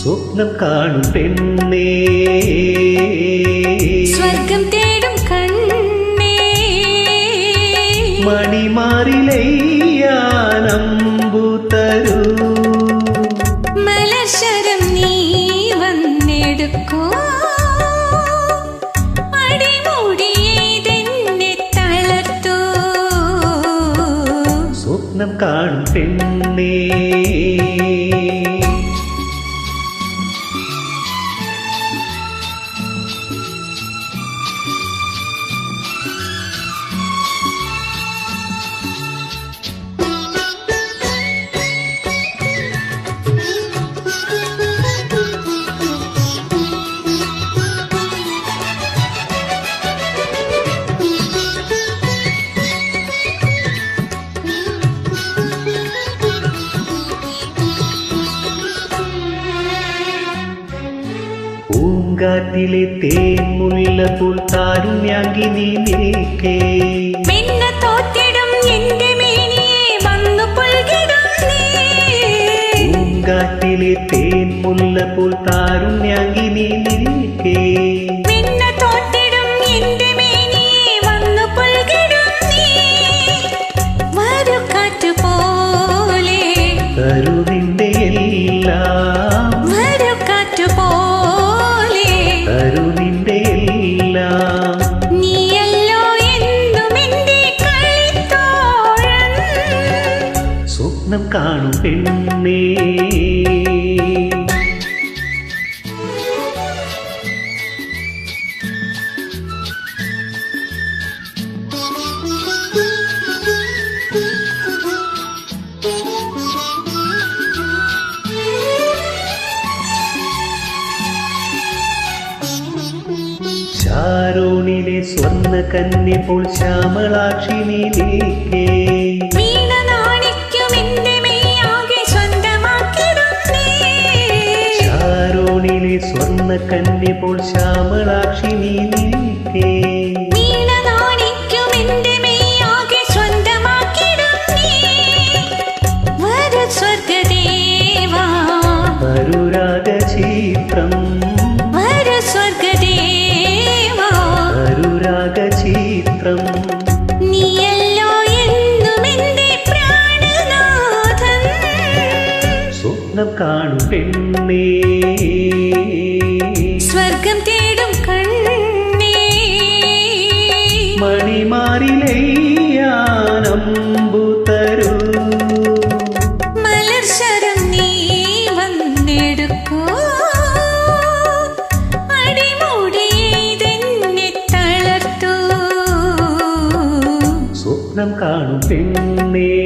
സ്വപ്നം കാണും പെണ്ണേ. സ്വർഗം തേടും കണ്ണേ. മണിമാറിലയ്യാനമ്പു സ്വപ്നം കാണും പെണ്ണേ. പൂങ്കാറ്റിലെ തേൻ മുല്ല പോൽ താരുണ്യാങ്കി നീ നിൽക്കേ. മിന്ന തോറ്റിടും എന്റെ മേനിയെ വന്നു പുൽകിടും നീ. മുല്ല പോൽ താരുണ്യാങ്കി നീ കാണും പെണ്ണേ. ചാരോണിലെ സ്വർണ കന്നെ പോൾ ശ്യാമളാക്ഷി സ്വർണ കന്യ പോൾ ശ്യാമളാക്ഷി നീ നിൽക്കേ. ചിത്രം സ്വർഗദേവാ കരുരാഗചിത്രം സ്വപ്നം കാണും പെണ്ണേ. സ്വർഗം തേടും കണ്ണേ. മണിമാറി തരൂ. മലർശരം നീ വന്നെടുക്കൂ. സ്വപ്നം കാണും പെണ്ണേ.